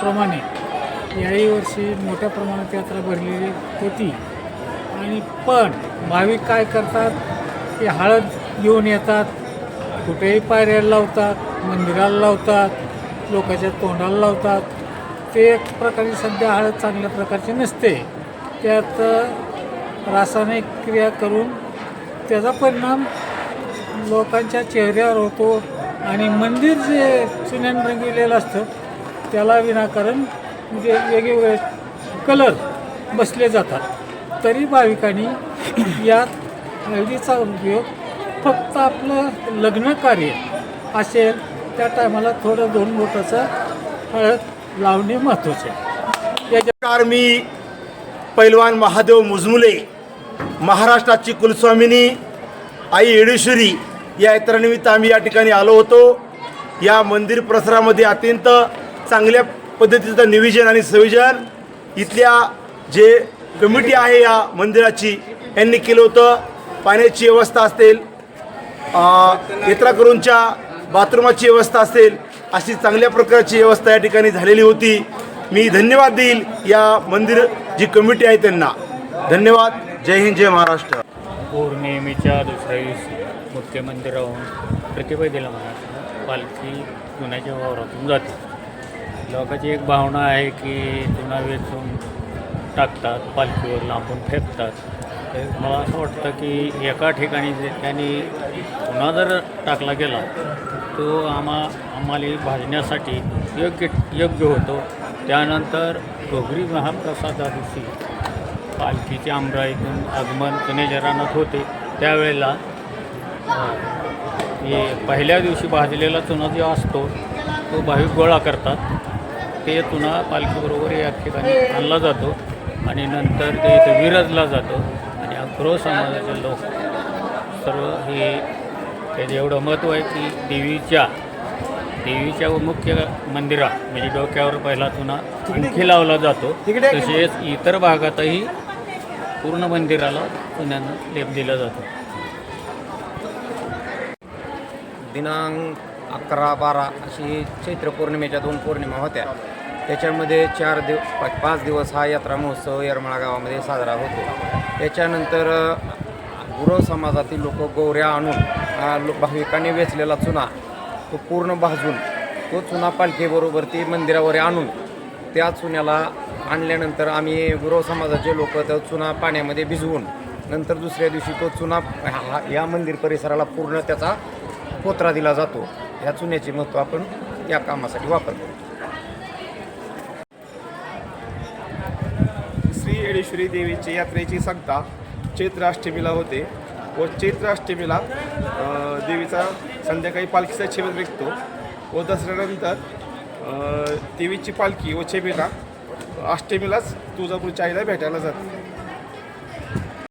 प्रमाणे याही वर्षी मोठ्या प्रमाणात यात्रा भरलेली होती. आणि पण भाविक काय करतात? की हळद घेऊन येतात. कुठेही पायऱ्याला लावतात मंदिराला लावतात लोकांच्या तोंडाला लावतात. ते एक प्रकारे सध्या हळद चांगल्या प्रकारची नसते. त्यात रासायनिक क्रिया करून त्याचा परिणाम लोकांच्या चेहऱ्यावर होतो. आणि मंदिर जे चुन्यानं रंगविलेलं असतं त्याला विनाकारण म्हणजे वेगवेगळे कलर बसले जातात. तरी भाविकांनी यात हळदीचा उपयोग फक्त आपलं लग्न कार्य असेल त्या टायमाला थोडं दोन बोटाचं हळद लावणे महत्त्वाचे आहे. याच्या मी पैलवान महादेव मुजमुले महाराष्ट्राची कुलस्वामिनी आई येडेश्वरी या इतरानिमित्त आम्ही या ठिकाणी आलो होतो. या मंदिर परिसरामध्ये अत्यंत चांगल्या पद्धतीचं निविजन आणि संविजन इथल्या जे कमिटी आहे या मंदिराची यांनी केलं होतं. पाण्याची व्यवस्था असेल यात्राकरूंच्या बाथरूमाची व्यवस्था असेल अशी चांगल्या प्रकारची व्यवस्था या ठिकाणी झालेली होती. मी धन्यवाद देईल या मंदिर जी कमिटी आहे त्यांना. धन्यवाद. जय हिंद जय महाराष्ट्र. पौर्णिमेच्या दुसऱ्या दिवशी मुख्य मंदिराहून प्रतिभा दिला महाराष्ट्र पालखी चुन्याच्या वावरातून जाते. लोकांची एक भावना आहे की चुना वेचून टाकतात पालखीवर लांबून फेकतात. तर मला असं वाटतं की एका ठिकाणी जे त्यांनी चुना जर टाकला गेला तो आम्हा आम्हाला भाजण्यासाठी योग्य योग्य होतो. त्यानंतर डोगरी महाप्रसादा दिवशी पालखीचे आमराईतून आगमन पुण्याच्या रानात होते. त्यावेळेला हे पहिल्या दिवशी भाजलेला चुना जो असतो तो भाविक गोळा करतात. ते चुना पालखीबरोबर या ठिकाणी आणला जातो आणि नंतर ते इथे विरजला जातो आणि अग्रो समाजाचे लोक सर्व हे त्याचं एवढं महत्त्व आहे की देवीच्या देवीच्या मुख्य मंदिरा म्हणजे डोक्यावर पहिला चुना आणखी लावला जातो. तसेच इतर भागातही पूर्ण मंदिराला चुन्यानं लेप दिला जातो. दिनांक अकरा बारा अशी चैत्र पौर्णिमेच्या दोन पौर्णिमा होत्या. त्याच्यामध्ये चार दिव पाच दिवस हा यात्रा महोत्सव येरमाळा गावामध्ये साजरा होतो. त्याच्यानंतर गुरव समाजातील लोक गौऱ्या आणून लो भाविकांनी वेचलेला चुना तो पूर्ण भाजून तो चुना पालखीबरोबर ती मंदिरावर आणून त्या चुन्याला आणल्यानंतर आम्ही गुरव समाजाचे लोक त्या चुना पाण्यामध्ये भिजवून नंतर दुसऱ्या दिवशी तो चुना हा या मंदिर परिसराला पूर्ण त्याचा पोत्रा दिला जातो. ह्या चुन्याचे महत्त्व आपण या कामासाठी वापरतो. येडेश्वरी देवीची यात्रेची सांगता चैत्र अष्टमीला होते व चैत्र अष्टमीला देवीचा संध्याकाळी पालखीचा छेबेत निघतो व दसऱ्यानंतर देवीची पालखी व छेबेला अष्टमीलाच तुळजापूरच्या आईला भेटायला जाते.